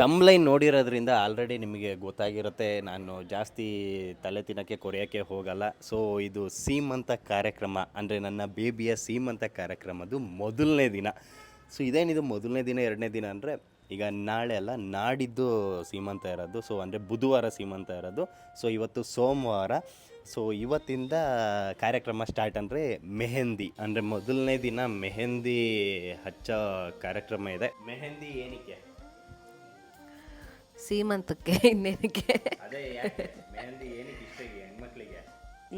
ತಮ್ಲೈನ್ ನೋಡಿರೋದ್ರಿಂದ already ನಿಮಗೆ ಗೊತ್ತಾಗಿರುತ್ತೆ. ನಾನು ಜಾಸ್ತಿ ತಲೆ ತಿನ್ನೋಕ್ಕೆ, ಕೊರೆಯೋಕ್ಕೆ ಹೋಗಲ್ಲ. ಸೊ ಇದು ಸೀಮಂತ ಕಾರ್ಯಕ್ರಮ. ಅಂದರೆ ನನ್ನ ಬೇಬಿಯ ಸೀಮಂತ ಕಾರ್ಯಕ್ರಮದ್ದು ಮೊದಲನೇ ದಿನ. ಸೊ ಇದೇನಿದು ಮೊದಲನೇ ದಿನ, ಎರಡನೇ ದಿನ ಅಂದರೆ ಈಗ ನಾಳೆ ಅಲ್ಲ, ನಾಡಿದ್ದು ಸೀಮಂತ ಇರೋದು. ಸೊ ಅಂದರೆ ಬುಧವಾರ ಸೀಮಂತ ಇರೋದು. ಸೊ ಇವತ್ತು ಸೋಮವಾರ. ಸೊ ಇವತ್ತಿಂದ ಕಾರ್ಯಕ್ರಮ ಸ್ಟಾರ್ಟ್ ಅಂದರೆ ಮೆಹಂದಿ. ಅಂದರೆ ಮೊದಲನೇ ದಿನ ಮೆಹಂದಿ ಹಚ್ಚೋ ಕಾರ್ಯಕ್ರಮ ಇದೆ. ಮೆಹಂದಿ ಏನಕ್ಕೆ? ಸೀಮಂತಕ್ಕೆ ಇನ್ನೇನಕ್ಕೆ?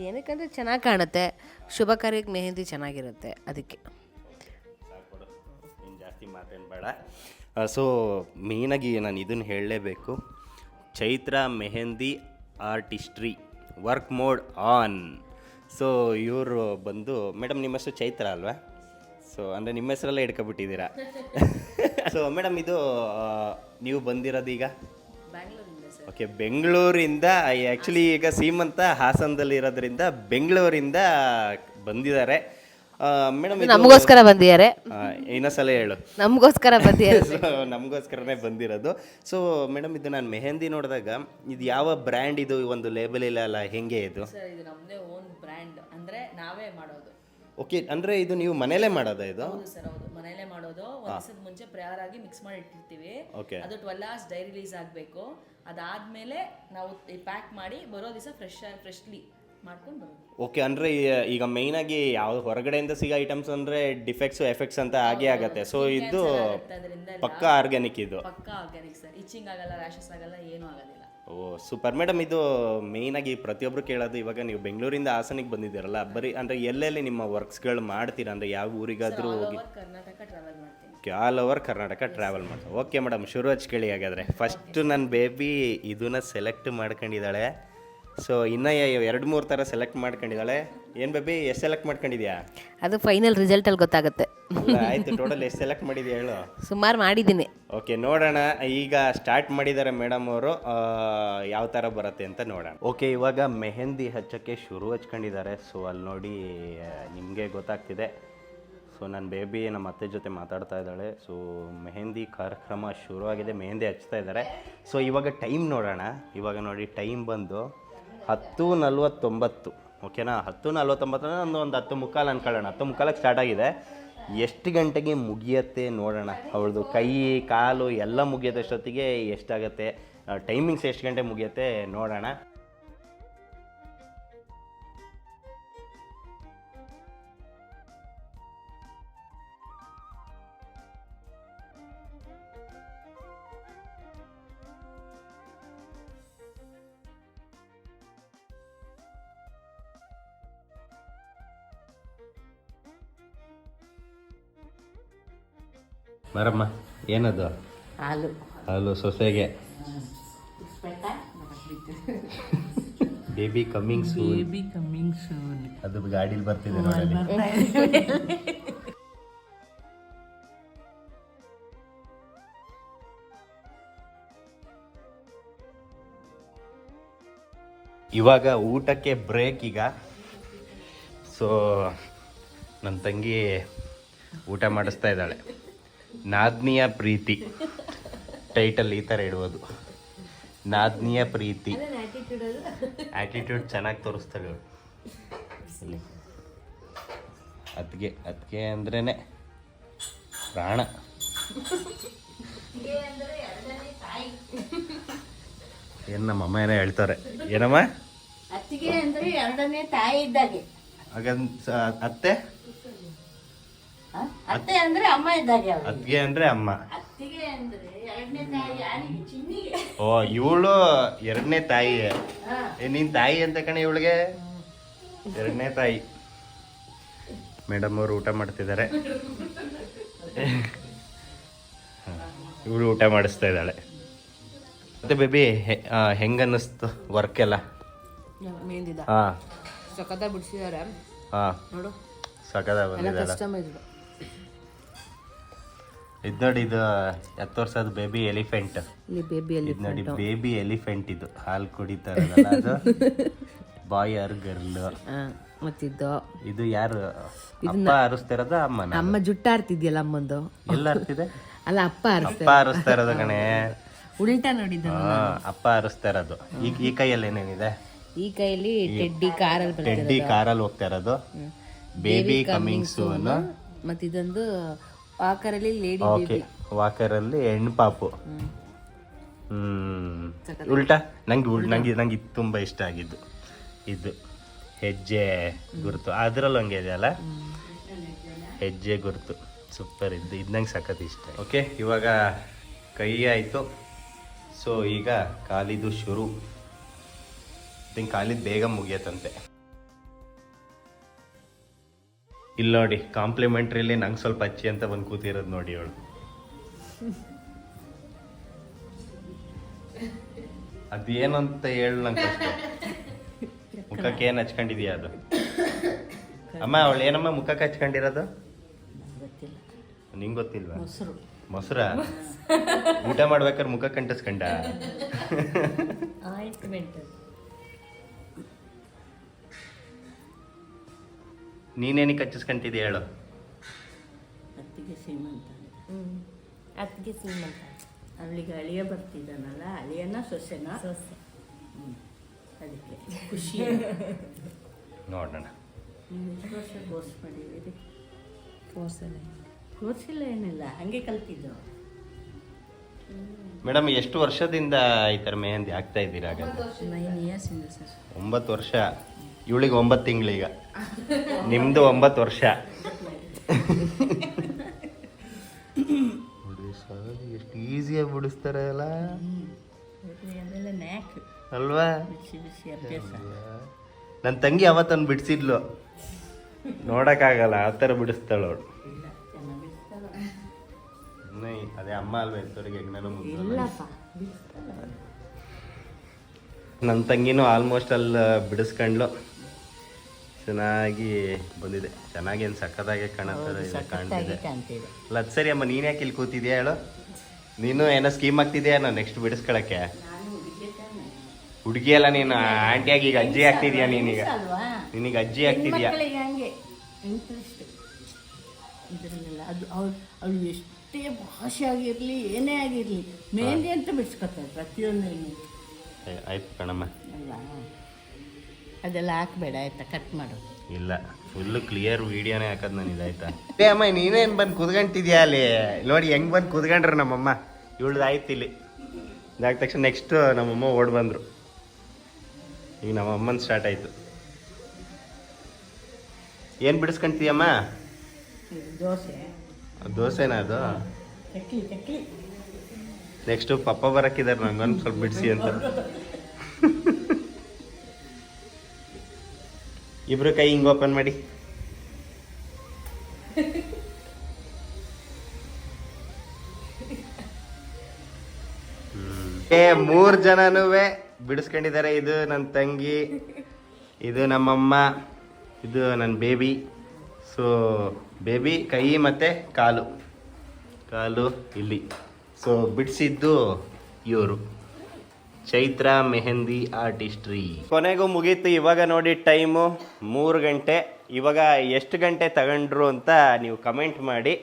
ಏನಕ್ಕಂದ್ರೆ ಚೆನ್ನಾಗಿ ಕಾಣುತ್ತೆ. ಶುಭ ಕಾರ್ಯಕ್ಕೆ ಮೆಹಂದಿ ಚೆನ್ನಾಗಿರುತ್ತೆ ಅದಕ್ಕೆ. ಜಾಸ್ತಿ ಮಾತೇನು ಬೇಡ. ಸೊ ಮೇನಾಗಿ ನಾನು ಇದನ್ನು ಹೇಳಲೇಬೇಕು. Chaitra mehndi artistry work mode on. So ಇವರು ಬಂದು ಮೇಡಮ್ ನಿಮ್ಮ ಹೆಸರು ಚೈತ್ರ ಅಲ್ವಾ? ಸೊ ಅಂದರೆ ನಿಮ್ಮ ಹೆಸರಲ್ಲೇ ಇಟ್ಕೊಬಿಟ್ಟಿದ್ದೀರಾ ಸೊ ಮೇಡಮ್ ಇದು ನೀವು ಬಂದಿರೋದು ಈಗ? ಓಕೆ ಬೆಂಗಳೂರಿಂದ ಆ್ಯಕ್ಚುಲಿ ಈಗ ಸೀಮಂತ ಹಾಸನದಲ್ಲಿ ಇರೋದ್ರಿಂದ ಬೆಂಗಳೂರಿಂದ ಬಂದಿದ್ದಾರೆ. ಮೇಡಮ್ ನಮಗೋಸ್ಕರ ಬಂದಿದ್ದಾರೆ. ಇನ್ನೊಂದ್ಸಲ ಹೇಳು. ನಮಗೋಸ್ಕರ ಬಂದಿದ್ದಾರೆ. ಸೊ ನಮಗೋಸ್ಕರನೇ ಬಂದಿರೋದು. ಸೊ ಮೇಡಮ್ ಇದು ನಾನು ಮೆಹಂದಿ ನೋಡಿದಾಗ ಇದು ಯಾವ ಬ್ರ್ಯಾಂಡ್ ಇದು ಒಂದು ಲೇಬಲ್ ಇಲ್ಲ ಅಲ್ಲ ಹೆಂಗೆ ಇದು? ಸರ್ ಇದು ನಮ್ಮದೇ ಓನ್ ಬ್ರ್ಯಾಂಡ್ ಅಂದರೆ ನಾವೇ ಮಾಡೋದು. ಓಕೆ ಅಂದರೆ ಇದು ನೀವು ಮನೇಲೇ ಮಾಡೋದಾ ಇದು? ಹೌದು ಸರ್ ಹೌದು. ಮನೇಲೇ ಮಾಡೋದು. ಒಂದು ದಿವಸದ ಮುಂಚೆ ಪ್ರೇಯರ್ ಆಗಿ ಮಿಕ್ಸ್ ಮಾಡಿ ಇಟ್ಟಿರ್ತೀವಿ. ಓಕೆ ಅದು ಟ್ವೆಲ್ ಅವರ್ಸ್ ಡೈ ರಿಲೀಸ್ ಆಗಬೇಕು. ಅದಾದಮೇಲೆ ನಾವು ಪ್ಯಾಕ್ ಮಾಡಿ ಬರೋ ದಿವಸ ಫ್ರೆಶ್ ಫ್ರೆಶ್ಲಿ ಮಾಡ್ಕೊಂಡು ಬರೋದು. ಓಕೆ ಅಂದರೆ ಈಗ ಮೇಯ್ನಾಗಿ ಯಾವ ಹೊರಗಡೆಯಿಂದ ಸಿಗೋ ಐಟಮ್ಸ್ ಅಂದರೆ ಡಿಫೆಕ್ಟ್ಸ್ ಎಫೆಕ್ಟ್ಸ್ ಅಂತ ಆಗೇ ಆಗುತ್ತೆ. ಸೊ ಇದು ಅದರಿಂದ ಪಕ್ಕ ಆರ್ಗ್ಯಾನಿಕ್ ಇದು. ಪಕ್ಕಾ ಆರ್ಗ್ಯಾನಿಕ್ ಸರ್. ಇಚ್ಚಿಂಗ್ ಆಗಲ್ಲ ರ್ಯಾಷಸ್ ಆಗಲ್ಲ ಏನೂ ಆಗೋದಿಲ್ಲ. ಓ ಸೂಪರ್. ಮೇಡಮ್ ಇದು ಮೇಯ್ನಾಗಿ ಪ್ರತಿಯೊಬ್ಬರು ಕೇಳೋದು ಇವಾಗ ನೀವು ಬೆಂಗಳೂರಿಂದ ಹಾಸನಿಗೆ ಬಂದಿದ್ದೀರಲ್ಲ ಬರೀ ಅಂದರೆ ಎಲ್ಲೆಲ್ಲಿ ನಿಮ್ಮ ವರ್ಕ್ಸ್ಗಳು ಮಾಡ್ತೀರಾ? ಅಂದರೆ ಯಾವ ಊರಿಗಾದರೂ ಹೋಗಿ ಕರ್ನಾಟಕ ಟ್ರಾವೆಲ್ ಮಾಡ್ತೀನಿ. ಆಲ್ ಓವರ್ ಕರ್ನಾಟಕ ಟ್ರಾವೆಲ್ ಮಾಡ್ತೀನಿ ಓಕೆ ಮೇಡಮ್ ಶುರು ಹಚ್ಕೊಳ್ಳಿ ಹಾಗಾದರೆ. ಫಸ್ಟ್ ನನ್ನ ಬೇಬಿ ಇದನ್ನ ಸೆಲೆಕ್ಟ್ ಮಾಡ್ಕೊಂಡಿದ್ದಾಳೆ. ಸೊ ಇನ್ನು ಎರಡು ಮೂರು ಥರ ಸೆಲೆಕ್ಟ್ ಮಾಡ್ಕೊಂಡಿದ್ದಾಳೆ. ಏನು ಬೇಬಿ ಎಷ್ಟು ಸೆಲೆಕ್ಟ್ ಮಾಡ್ಕೊಂಡಿದ್ಯಾ? ಅದು ಫೈನಲ್ ರಿಸಲ್ಟಲ್ಲಿ ಗೊತ್ತಾಗುತ್ತೆ. ಆಯಿತು ಟೋಟಲ್ ಎಷ್ಟು ಸೆಲೆಕ್ಟ್ ಮಾಡಿದ್ಯಾ ಹೇಳು? ಸುಮಾರು ಮಾಡಿದ್ದೀನಿ. ಓಕೆ ನೋಡೋಣ. ಈಗ ಸ್ಟಾರ್ಟ್ ಮಾಡಿದ್ದಾರೆ ಮೇಡಮ್ ಅವರು. ಯಾವ ಥರ ಬರುತ್ತೆ ಅಂತ ನೋಡೋಣ. ಓಕೆ ಇವಾಗ ಮೆಹಂದಿ ಹಚ್ಚೋಕ್ಕೆ ಶುರು ಹಚ್ಕೊಂಡಿದ್ದಾರೆ. ಸೊ ಅಲ್ಲಿ ನೋಡಿ ನಿಮಗೆ ಗೊತ್ತಾಗ್ತಿದೆ. ಸೊ ನನ್ನ ಬೇಬಿ ನಮ್ಮ ಅತ್ತೆ ಜೊತೆ ಮಾತಾಡ್ತಾ ಇದ್ದಾಳೆ. ಸೊ ಮೆಹಂದಿ ಕಾರ್ಯಕ್ರಮ ಶುರುವಾಗಿದೆ. ಮೆಹಂದಿ ಹಚ್ತಾ ಇದ್ದಾರೆ. ಸೊ ಇವಾಗ ಟೈಮ್ ನೋಡೋಣ. ಇವಾಗ ನೋಡಿ ಟೈಮ್ ಬಂದು ಹತ್ತು ನಲ್ವತ್ತೊಂಬತ್ತು ಓಕೆನಾ ಹತ್ತು ನಲ್ವತ್ತೊಂಬತ್ತು ಅಂದರೆ ಒಂದು ಒಂದು ಹತ್ತು ಮುಕ್ಕಾಲು ಅನ್ಕೊಳ್ಳೋಣ. ಹತ್ತು ಮುಕ್ಕಾಲಕ್ಕೆ ಸ್ಟಾರ್ಟ್ ಆಗಿದೆ. ಎಷ್ಟು ಗಂಟೆಗೆ ಮುಗಿಯತ್ತೆ ನೋಡೋಣ. ಅವ್ರದ್ದು ಕೈ, ಕಾಲು ಎಲ್ಲ ಮುಗಿಯೋದಷ್ಟೊತ್ತಿಗೆ ಎಷ್ಟಾಗತ್ತೆ? ಟೈಮಿಂಗ್ಸ್ ಎಷ್ಟು ಗಂಟೆ ಮುಗಿಯತ್ತೆ ನೋಡೋಣ. ಬರಮ್ಮ ಏನದು? ಹಾಲು. ಹಾಲು ಸೊಸೆಗೆ. Baby coming soon baby coming soon ಅದು ಗಾಡೀಲಿ ಬರ್ತಿದೆ ನೋಡಿ ಇವಾಗ ಊಟಕ್ಕೆ ಬ್ರೇಕ್ ಈಗ. ಸೊ ನನ್ನ ತಂಗಿ ಊಟ ಮಾಡಿಸ್ತಾ ಇದ್ದಾಳೆ. ನಾದ್ನಿಯ ಪ್ರೀತಿ. ಟೈಟಲ್ ಈ ಥರ ಇಡುವುದು ನಾದ್ನಿಯ ಪ್ರೀತಿ. ಆ್ಯಟಿಟ್ಯೂಡ್ ಚೆನ್ನಾಗಿ ತೋರಿಸ್ತಾಳೆ ಇವಳು ಇಲ್ಲಿ. ಅದ್ಗೆ ಅದಕ್ಕೆ ಅಂದ್ರೇ ಪ್ರಾಣ ಏನು ನಮ್ಮ ಅಮ್ಮ ಏನೋ ಹೇಳ್ತಾರೆ. ಏನಮ್ಮ? ಅತ್ತಿಗೆ ಅಂದ್ರೆ ಎರಡನೇ ತಾಯಿ ಇದ್ದಾಗೆ. ಹಾಗಂತ ಅತ್ತೆ? ಅತ್ತೆ ಅಂದ್ರೆ ಅಮ್ಮ ಇದ್ದಾಗೆ ಅತ್ತಿಗೆ ಅಂದ್ರೆ ಅಮ್ಮ. ಅತ್ತಿಗೆ ಅಂದ್ರೆ ಎರಡನೇ ತಾಯಿ ಯಾರಿಗೆ? ಚಿನ್ನಿಗೆ. ಓ ಇವಳು ಎರಡನೇ ತಾಯಿ. ಹಾ. ಏ ನೀನ್ ತಾಯಿ ಅಂತ ಕಣೆ ಇವಳಿಗೆ? ಎರಡನೇ ತಾಯಿ. ಮೇಡಮ್ ಅವರು ಊಟ ಮಾಡ್ತಿದ್ದಾರೆ. ಇವಳು ಊಟ ಮಾಡಿಸ್ತಾ ಇದ್ದಾಳೆ. ಮತ್ತೆ ಬೇಬಿ ಹೆಂಗ ಅನ್ನಿಸ್ತು ವರ್ಕ್ ಎಲ್ಲ ಮೇಂದಿದ. ಹಾ. ಸಕದ ಬಿಡಿಸಿದಾರೆ. ಹಾ. ನೋಡು. ಸಕದ ಇದು ನೋಡಿ ಇದು ಹತ್ತು ವರ್ಷದ ಬೇಬಿ ಎಲಿಫೆಂಟ್ ಇಲ್ಲಿ ಇದು ನೋಡಿ ಬೇಬಿ ಎಲಿಫೆಂಟ್ ಇದು. ಹಾಲು ಕುಡಿತಾರಲ್ಲ ಅದು. ಬಾಯ್ ಆರ್ ಗರ್ಲ್ ಮತ್ತಿದ್ದು ಇದು ಯಾರು? ಅಪ್ಪ ಹರಿಸ್ತಿರೋದ ಅಮ್ಮನ? ಅಮ್ಮ ಜುಟ್ಟ ಆರ್ತಿದ್ಯಲ್ಲ ಅಮ್ಮಂದು? ಎಲ್ಲ ಹರ್ತಿದೆ ಅಲ್ಲ ಅಪ್ಪ ಅಪ್ಪ ಹರಿಸ್ತಾ ಇರೋದು ಕಣೆ. ಉಲ್ಟಾ ನೋಡಿದ್ದು ಆ, ಅಪ್ಪ ಅರಸ್ತಾ ಇರೋದು ಈ ಈ ಕೈಯಲ್ಲಿ ಏನೇನಿದೆ? ಈ ಕೈಯಲ್ಲಿ ಟೆಡ್ಡಿ ಕಾರಲ್ಲಿ ಟೆಡ್ಡಿ ಕಾರಲ್ಲಿ ಹೋಗ್ತಾ ಇರೋದು ಬೇಬಿ ಕಮಿಂಗ್ ಸೂನ್ ಮತ್ತೆ ಇದೊಂದು ಆಕರಲ್ಲಿ ಲೇಡಿ ಓಕೆ ವಾಕರಲ್ಲಿ ಹೆಣ್ಣು ಪಾಪು. ಹ್ಮ್. ಉಲ್ಟಾ? ನಂಗೆ ಉಲ್ ನಂಗೆ ನಂಗೆ ಇದು ತುಂಬಾ ಇಷ್ಟ ಆಗಿದ್ದು. ಇದು. ಹೆಜ್ಜೆ ಗುರುತು. ಅದರಲ್ಲೂ ಹಂಗೆ ಇದೆಯಲ್ಲ ಹೆಜ್ಜೆ ಗುರುತು. ಸೂಪರ್ ಇದ್ದು. ಇದು ನಂಗೆ ಸಖತ್ ಇಷ್ಟ. ಓಕೆ ಇವಾಗ ಕೈ ಆಯಿತು. ಸೊ ಈಗ ಕಾಲಿದು ಶುರು. ಥಿಂಕ್ ಕಾಲಿದ್ದು ಬೇಗ ಮುಗಿಯತ್ತಂತೆ. ಇಲ್ಲಿ ನೋಡಿ ಕಾಂಪ್ಲಿಮೆಂಟ್ರಿಲಿ ನಂಗೆ ಸ್ವಲ್ಪ ಹಚ್ಚಿ ಅಂತ ಬಂದು ಕೂತಿರೋದು ನೋಡಿ ಅವಳು ಅದೇನು ಅಂತ ಹೇಳು ನಂಗೆ ಮುಖಕ್ಕೆ ಏನು ಹಚ್ಕೊಂಡಿದ್ಯಾ ಅದು? ಅಮ್ಮ ಅವಳು ಏನಮ್ಮ ಮುಖಕ್ಕೆ ಹಚ್ಕೊಂಡಿರೋದು? ನಿಂಗೆ ಗೊತ್ತಿಲ್ವಾ? ಮೊಸರು. ಮೊಸರ? ಊಟ ಮಾಡ್ಬೇಕಾದ್ರೆ ಮುಖ ಕಂಟಿಸ್ಕೊಂಡ ಆಯಿಂಟ್ಮೆಂಟ್ ನೀನೇನಿಗೆ ಹಚ್ಚಿಸ್ಕೊಂತಿದ್ಯ ಹೇಳು. ಅತ್ತಿಗೆ ಸೀಮಂತ ಅತ್ತಿಗೆ ಸೀಮಂತ ಅವಳಿಗೆ ಅಳಿಯ ಬರ್ತಿದ್ದಾನಲ್ಲ ಅಳಿಯನ ಸೊಸೆನ? ಸೊಸೆ. ಅದಕ್ಕೆ ಖುಷಿ. ನೋಡೋಣ ನೀವು ಎಷ್ಟು ವರ್ಷ ಕೋರ್ಸ್ ಮಾಡಿದ್ದೀರಿ ಕೋರ್ಸಲ್ಲ ಕೋರ್ಸ್ ಇಲ್ಲ ಏನಿಲ್ಲ ಹಂಗೆ ಕಲ್ತಿದ್ದು. ಮೇಡಮ್ ಎಷ್ಟು ವರ್ಷದಿಂದ ಈ ಥರ ಮೆಹಂದಿ ಆಗ್ತಾ ಇದ್ದೀರಾ ನೈನ್ ಇಯರ್ಸ್ ಇಂದ ಸರ್. ಒಂಬತ್ತು ವರ್ಷ. ಇವಳಿಗೆ ಒಂಬತ್ತು ತಿಂಗಳೀಗ ನಿಮ್ದು ಒಂಬತ್ತು ವರ್ಷ. ಎಷ್ಟು ಈಸಿಯಾಗಿ ಬಿಡಿಸ್ತಾರೆ ಅಲ್ಲ ಅಲ್ವಾ? ನನ್ನ ತಂಗಿ ಅವತ್ತನ್ನು ಬಿಡಿಸಿದ್ಲು. ನೋಡಕ್ಕಾಗಲ್ಲ ಆ ಥರ ಬಿಡಿಸ್ತಾಳು ಅವಳು. ಅದೇ ಅಮ್ಮ ಅಲ್ವಾ ಎಂತವ್ರಿಗೆ ಹೆಂಗನೂ ನನ್ನ ತಂಗಿನೂ ಆಲ್ಮೋಸ್ಟ್ ಅಲ್ಲಿ ಬಿಡಿಸ್ಕೊಂಡ್ಲು. ಚೆನ್ನಾಗಿ ಬಂದಿದೆ. ಚೆನ್ನಾಗಿ ಏನು ಸಕ್ಕತ್ತಾಗೆ ಕಾಣುತ್ತೆ ಇದೆ ಕಾಣ್ತಿದೆ. ಅಲ್ಲ ಅದು ಸರಿ ಅಮ್ಮ ನೀನು ಯಾಕೆ ಇಲ್ಲಿ ಕೂತಿದ್ಯಾ ಹೇಳು? ನೀನು ಏನೋ ಸ್ಕೀಮ್ ಆಗ್ತಿದ್ಯಾ ನಾನು ನೆಕ್ಸ್ಟ್ ಬಿಡಿಸ್ಕೊಳಕ್ಕೆ? ನಾನು ಹುಡುಗಿ ಅಲ್ಲ ನೀನು ಆಂಟಿಯಾಗಿ ಈಗ ಅಜ್ಜಿ ಆಗ್ತಿದ್ಯಾ ನೀನೀಗ? ನಿನಗ ಅಜ್ಜಿ ಆಗ್ತಿದ್ಯಾ? ಇದರಲ್ಲೆಲ್ಲ ಅದು ಅವಳು ಅವಳು ಎಷ್ಟೇ ಭಾಷೆ ಆಗಿರಲಿ ಏನೇ ಆಗಿರಲಿ ಮೆಹಂದಿ ಅಂತ ಬಿಡಿಸ್ಕೊತಾರೆ ಪ್ರತಿಯೊಂದು ಏ, ಆಯ್ತು ಕಣಮ್ಮ. ಅದೆಲ್ಲ ಹಾಕ್ಬೇಡ ಆಯ್ತಾ? ಕಟ್ ಮಾಡು. ಇಲ್ಲ ಫುಲ್ ಕ್ಲಿಯರ್ ವಿಡಿಯೋನೇ ಹಾಕದ್ ನಾನು ಇದಾಯ್ತಾ ಏ ಅಮ್ಮ ನೀನೇನು ಬಂದು ಕುದ್ಗಂಟಿದ್ಯಾ ಅಲ್ಲಿ? ನೋಡಿ ಹೆಂಗೆ ಬಂದು ಕುದ್ಕೊಂಡ್ರು ನಮ್ಮಮ್ಮ. ಇವಳ್ದಾಯ್ತು ಇಲ್ಲಿ. ಇದಾದ ತಕ್ಷಣ ನೆಕ್ಸ್ಟ್ ನಮ್ಮಮ್ಮ ಓಡ್ ಬಂದ್ರು. ಈಗ ನಮ್ಮಮ್ಮನ ಸ್ಟಾರ್ಟ್ ಆಯ್ತು. ಏನು ಬಿಡಿಸ್ಕೊಂತೀಯಮ್ಮ ದೋಸೆ. ದೋಸೆನಾ ಅದು? ನೆಕ್ಸ್ಟ್ ಪಪ್ಪ ಬರಕ್ಕಿದ್ದಾರೆ ನಂಗೊಂದು ಸ್ವಲ್ಪ ಬಿಡಿಸಿ ಅಂತ. ಇಬ್ರು ಕೈ ಹಿಂಗ್ ಓಪನ್ ಮಾಡಿ. ಏ, ಮೂರ್ ಜನನೂ ಬಿಡಿಸ್ಕೊಂಡಿದ್ದಾರೆ. ಇದು ನನ್ನ ತಂಗಿ, ಇದು ನಮ್ಮಮ್ಮ, ಇದು ನನ್ನ ಬೇಬಿ. ಸೊ ಬೇಬಿ, ಕೈ ಮತ್ತೆ ಕಾಲು. ಕಾಲು, ಇಲ್ಲಿ. ಸೊ ಬಿಡಿಸಿದ್ದು ಇವರು. ಚೈತ್ರ ಮೆಹಂದಿ ಆರ್ಟಿಸ್ಟ್ರಿ. ಕೊನೆಗೂ ಮುಗೀತು ಇವಾಗ ನೋಡಿ ಟೈಮು ಮೂರು ಗಂಟೆ. ಇವಾಗ ಎಷ್ಟು ಗಂಟೆ ತಗೊಂಡ್ರು ಅಂತ ನೀವು ಕಮೆಂಟ್ ಮಾಡಿ.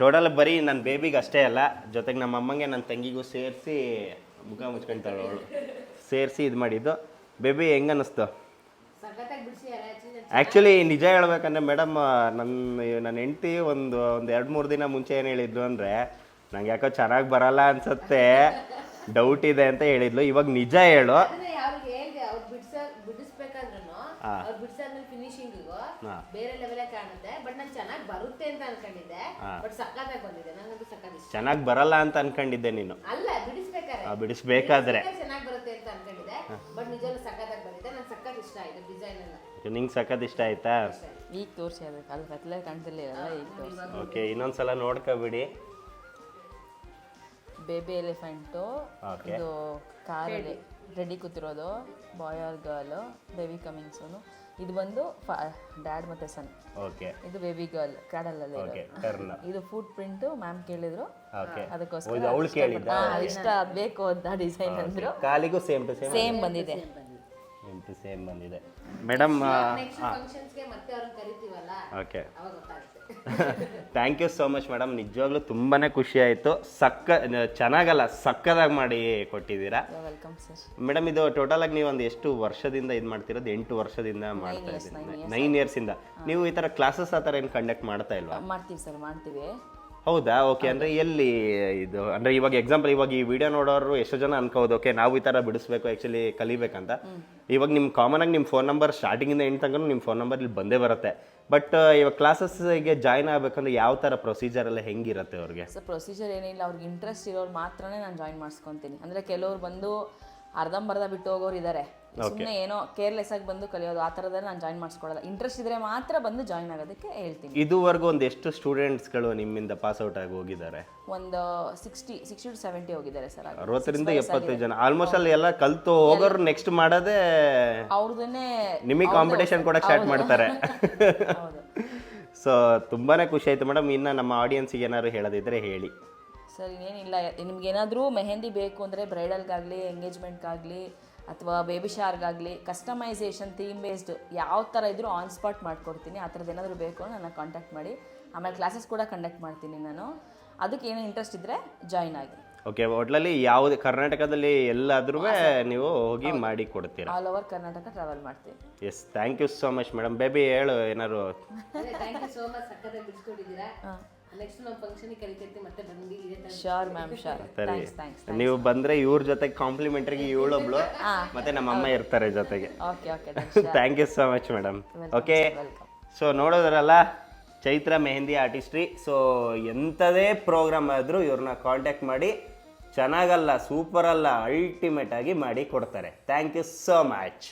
ಟೋಟಲ್ ಬರೀ ನನ್ನ ಬೇಬಿಗೆ ಅಷ್ಟೇ ಅಲ್ಲ ಜೊತೆಗೆ ನಮ್ಮ ಅಮ್ಮಂಗೆ ನನ್ನ ತಂಗಿಗೂ ಸೇರಿಸಿ ಮುಖ ಮುಚ್ಕೊಂತಾಳೆ ಅವಳು. ಸೇರಿಸಿ ಇದು ಮಾಡಿದ್ದು. ಬೇಬಿ ಹೆಂಗೆ ಅನ್ನಿಸ್ತು ಆ್ಯಕ್ಚುಲಿ ನಿಜ ಹೇಳ್ಬೇಕಂದ್ರೆ ಮೇಡಮ್ ನನ್ನ ನನ್ನ ಹೆಂಡ್ತಿ ಒಂದು ಒಂದು ಎರಡು ಮೂರು ದಿನ ಮುಂಚೆ ಏನು ಹೇಳಿದ್ರು ಅಂದರೆ ನಂಗೆ ಯಾಕೋ ಚೆನ್ನಾಗಿ ಬರಲ್ಲ ಅನ್ಸುತ್ತೆ. ಡೌಟ್ ಇದೆ ಅಂತ ಹೇಳಿದ್ಲು. ಇವಾಗ ನಿಜ ಹೇಳು ಅದನ್ನೇ ಅವ್ರಿಗೆ ಹೇಳ್ದೆ ಅವ್ರು ಬಿಡ್ಸ ಬಿಡಿಸ್ಬೇಕಾದ್ರೂ ಹಾ. ಅವ್ರು ಬಿಡ್ಸಾದ್ಮೇಲೆ ಫಿನಿಶಿಂಗಿಗೂ ಹಾ. ಬೇರೆ ಲೆವೆಲೇ ಕಾಣುತ್ತೆ. ಬಟ್ ನಾನು ಚೆನ್ನಾಗಿ ಬರುತ್ತೆ ಅಂತ ಅನ್ಕೊಂಡಿದ್ದೆ. ಹಾ. ಬಟ್ ಸಕ್ಕತ್ತಾಗಿ ಬಂದಿದೆ. ನನಗಂತೂ ಸಕ್ಕತ್ ಇಷ್ಟ ಚೆನ್ನಾಗಿ ಬರಲ್ಲ ಅಂತ ಅನ್ಕೊಂಡಿದ್ದೆ ನೀನು. ಅಲ್ಲ ಬಿಡಿಸ್ಬೇಕಾದ್ರೆ. ಆ, ಬಿಡಿಸ್ಬೇಕಾದ್ರೆ. ಚೆನ್ನಾಗಿ ಬರುತ್ತೆ ಅಂತ ಅನ್ಕೊಂಡಿದ್ದೆ. ಬಟ್ ನಿಜವೂ ಸಕ್ಕತ್ತಾಗಿ ಬಂದಿದೆ. ನಂಗೆ ಸಕ್ಕತ್ ಇಷ್ಟ ಆಯ್ತು ಡಿಸೈನ್ ಎಲ್ಲ. ನಿಂಗೆ ಸಖತ್ ಇಷ್ಟ ಆಯ್ತಾ? ಈಗ ತೋರಿಸಿ ಅದಕ್ಕೆ ಅಲ್ಲಿ ಕತ್ಲೆ ಕಾಣ್ತಿಲ್ಲ ಈಗ ತೋರಿಸಿ. ಓಕೆ ಇನ್ನೊಂದ್ಸಲ ನೋಡ್ಕೊಬಿಡಿ ಬೇಬಿ ಎಲಿಫೆಂಟು Okay. ಇದು ಕಾರಲ್ಲಿ ready ಕೂತಿರೋದು boy or girl baby coming soon ಇದು ಬಂದು ಡ್ಯಾಡ್ ಮತ್ತೆ ಸನ್. ಓಕೆ. ಇದು ಬೇಬಿ ಗರ್ಲ್ ಕ್ಯಾಡಲಲ್ಲಿ ಓಕೆ ಟರ್ನ್ ಇದು ಫುಟ್ ಪ್ರಿಂಟ್ ಮ್ಯಾಮ್ ಕೇಳಿದ್ರು. ಓಕೆ. ಅದಕ್ಕೋಸ್ಕರ ಇದು ಅವಳು ಕೇಳಿದ್ದ? ಹಾ, ಇಷ್ಟ ಬೇಕು ಅಂತ ಡಿಸೈನ್ ಅಂದ್ರು. ಕಾಲಿಗೂ ಸೇಮ್ ಟು ಸೇಮ್ ಸೇಮ್ ಬಂದಿದೆ. ಸೇಮ್ ಟು ಸೇಮ್ ಬಂದಿದೆ. ಮೇಡಮ್ ನೆಕ್ಸ್ಟ್ ಫಂಕ್ಷನ್ಸ್ಗೆ ಮತ್ತೆ ಅವ್ರನ್ನ ಕರಿತೀವಲ್ಲ? ಓಕೆ. ಅವಾಗ ಗೊತ್ತಾಗುತ್ತೆ. Thank you so much madam ನಿಜವಾಗ್ಲೂ ತುಂಬಾ ಖುಷಿ ಆಯಿತು. ಸಕ್ಕ ಚೆನ್ನಾಗಲ್ಲ ಸಕ್ಕದಾಗಿ ಮಾಡಿ ಕೊಟ್ಟಿದ್ದೀರಾ? ವೆಲ್ಕಮ್ ಸರ್ ಮೇಡಮ್ ಇದು ಟೋಟಲ್ ಆಗಿ ನೀವೊಂದು ಎಷ್ಟು ವರ್ಷದಿಂದ ಇದು ಮಾಡ್ತಿರೋದು? ಎಂಟು ವರ್ಷದಿಂದ ಮಾಡ್ತಾ ಇದ್ದೀನಿ ನೈನ್ ಇಯರ್ಸಿಂದ ನೀವು ಈ ಥರ ಕ್ಲಾಸಸ್ ಆ ಥರ ಏನು ಕಂಡಕ್ಟ್ ಮಾಡ್ತಾ ಇಲ್ವಾ? ಮಾಡ್ತೀವಿ ಸರ್ ಮಾಡ್ತೀವಿ. ಹೌದಾ? ಓಕೆ ಅಂದ್ರೆ ಎಲ್ಲಿ ಇದು ಅಂದ್ರೆ ಇವಾಗ ಎಕ್ಸಾಂಪಲ್ ಇವಾಗ ಈ ವಿಡಿಯೋ ನೋಡೋರು ಎಷ್ಟೋ ಜನ ಅನ್ಕೋದು ಓಕೆ ನಾವು ಈ ತರ ಬಿಡಿಸ್ಬೇಕು ಆಕ್ಚುಲಿ ಕಲಿಬೇಕಂತ. ಇವಾಗ ನಿಮ್ ಕಾಮನ್ ಆಗಿ ನಿಮ್ ಫೋನ್ ನಂಬರ್ ಸ್ಟಾರ್ಟಿಂಗ್ ಇಂದ ಎಂಡ್ ತನಕ ನಿಮ್ ಫೋನ್ ನಂಬರ್ ಇಲ್ಲಿ ಬಂದೇ ಬರುತ್ತೆ. ಬಟ್ ಇವಾಗ ಕ್ಲಾಸಸ್ಗೆ ಜಾಯ್ನ್ ಆಗಬೇಕಂದ್ರೆ ಯಾವ ತರ ಪ್ರೊಸೀಜರ್ ಎಲ್ಲ ಹೆಂಗಿರುತ್ತೆ ಅವ್ರಿಗೆ? ಸೊ ಪ್ರೊಸೀಜರ್ ಏನಿಲ್ಲ ಅವ್ರಿಗೆ ಇಂಟ್ರೆಸ್ಟ್ ಇರೋರು ಮಾತ್ರನೇ ನಾನು ಜಾಯಿನ್ ಮಾಡಿಸ್ಕೊತೀನಿ. ಅಂದರೆ ಕೆಲವ್ರು ಬಂದು ಅರ್ಧಂಬರ್ಧ ಬಿಟ್ಟು ಹೋಗೋರು ಇದ್ದಾರೆ ಸುಮ್ಮನೆ ಏನೋ ಕೇರ್ಲೆಸ್ ಆಗಿ ಬಂದು ಕಲಿಯೋದು ಆ ಥರದಲ್ಲಿ ನಾನು ಜಾಯಿನ್ ಮಾಡಿಸ್ಕೊಡಲ್ಲ ಇಂಟ್ರೆಸ್ಟ್ ಇದ್ರೆ ಮಾತ್ರ ಬಂದು ಜಾಯಿನ್ ಆಗೋದಕ್ಕೆ ಹೇಳ್ತೀನಿ. ಇದುವರೆಗೂ ಒಂದು ಎಷ್ಟು ಸ್ಟೂಡೆಂಟ್ಸ್ಗಳು ನಿಮ್ಮಿಂದ ಪಾಸ್ ಔಟ್ ಆಗಿ ಹೋಗಿದ್ದಾರೆ? ಒಂದು ಸಿಕ್ಸ್ಟಿ ಸಿಕ್ಸ್ಟಿ ಟು ಸೆವೆಂಟಿ ಹೋಗಿದ್ದಾರೆ ಸರ್ ಅರವತ್ತರಿಂದ ಎಪ್ಪತ್ತು ಜನ. ಆಲ್ಮೋಸ್ಟ್ ಅಲ್ಲಿ ಎಲ್ಲ ಕಲ್ತು ಹೋಗೋರು ನೆಕ್ಸ್ಟ್ ಮಾಡೋದೇ ಅವ್ರದನ್ನೇ ನಿಮಗೆ ಕಾಂಪಿಟೇಷನ್ ಕೊಡಕ್ಕೆ ಸ್ಟಾರ್ಟ್ ಮಾಡ್ತಾರೆ. ಸೊ ತುಂಬಾನೇ ಖುಷಿ ಆಯ್ತು ಮೇಡಮ್ ಇನ್ನು ನಮ್ಮ ಆಡಿಯನ್ಸ್ಗೆ ಏನಾದ್ರು ಹೇಳೋದಿದ್ರೆ ಹೇಳಿ. ಸರ್ ಇನ್ನೇನಿಲ್ಲ. ನಿಮ್ಗೆ ಏನಾದರೂ ಮೆಹಂದಿ ಬೇಕು ಅಂದರೆ ಬ್ರೈಡಲ್ಗಾಗಲಿ ಎಂಗೇಜ್ಮೆಂಟ್ಗಾಗಲಿ ಅಥವಾ ಬೇಬಿ ಶಾರ್ಗಾಗಲಿ ಕಸ್ಟಮೈಸೇಷನ್ ಥೀಮ್ ಬೇಸ್ಡ್ ಯಾವ ಥರ ಇದ್ದರೂ ಆನ್ ಸ್ಪಾಟ್ ಮಾಡ್ಕೊಡ್ತೀನಿ. ಆ ಥರದ್ದು ಏನಾದರೂ ಬೇಕು ನನ್ನ ಕಾಂಟ್ಯಾಕ್ಟ್ ಮಾಡಿ. ಆಮೇಲೆ ಕ್ಲಾಸಸ್ ಕೂಡ ಕಂಡಕ್ಟ್ ಮಾಡ್ತೀನಿ ನಾನು. ಅದಕ್ಕೆ ಏನೋ ಇಂಟ್ರೆಸ್ಟ್ ಇದ್ದರೆ ಜಾಯಿನ್ ಆಗಿ. ಓಕೆ ಒಟ್ಲಲ್ಲಿ ಯಾವುದೇ ಕರ್ನಾಟಕದಲ್ಲಿ ಎಲ್ಲಾದ್ರೂ ನೀವು ಹೋಗಿ ಮಾಡಿ ಕೊಡ್ತೀರಾ? ಆಲ್ ಓವರ್ ಕರ್ನಾಟಕ ಟ್ರಾವೆಲ್ ಮಾಡ್ತೀನಿ yes thank you so much madam baby ಹೇಳು ಏನಾರು ಥ್ಯಾಂಕ್ ಯು ಸೋ ಮಚ್ ಸಕ್ಕತ್ತಾಗಿ ನೆಕ್ಸ್ಟ್ ನಾವು ಫಂಕ್ಷನಿಗೆ ಕರಿತೈತಿ ಮತ್ತೆ ಬಂದು ಶೋರ್ ಮ್ಯಾಮ್ ಶೋರ್ ಸರಿ. ಥ್ಯಾಂಕ್ಸ್ ಥ್ಯಾಂಕ್ಸ್ ನೀವು ಬಂದ್ರೆ ಇವ್ರ ಜೊತೆಗೆ ಕಾಂಪ್ಲಿಮೆಂಟ್ರಿಗೆ ಇವಳೊಬ್ಳು ಮತ್ತೆ ನಮ್ಮ ಅಮ್ಮ ಇರ್ತಾರೆ ಜೊತೆಗೆ. Okay okay thank you so much madam okay so ನೋಡೋದ್ರಲ್ಲ Chaitra mehndi artistry so ಎಂಥದೇ ಪ್ರೋಗ್ರಾಮ್ ಆದರೂ ಇವ್ರನ್ನ ಕಾಂಟ್ಯಾಕ್ಟ್ ಮಾಡಿ ಚೆನ್ನಾಗಲ್ಲ ಸೂಪರಲ್ಲ ಅಲ್ಲ ಅಲ್ಟಿಮೇಟ್ ಆಗಿ ಮಾಡಿ ಕೊಡ್ತಾರೆ. Thank you so much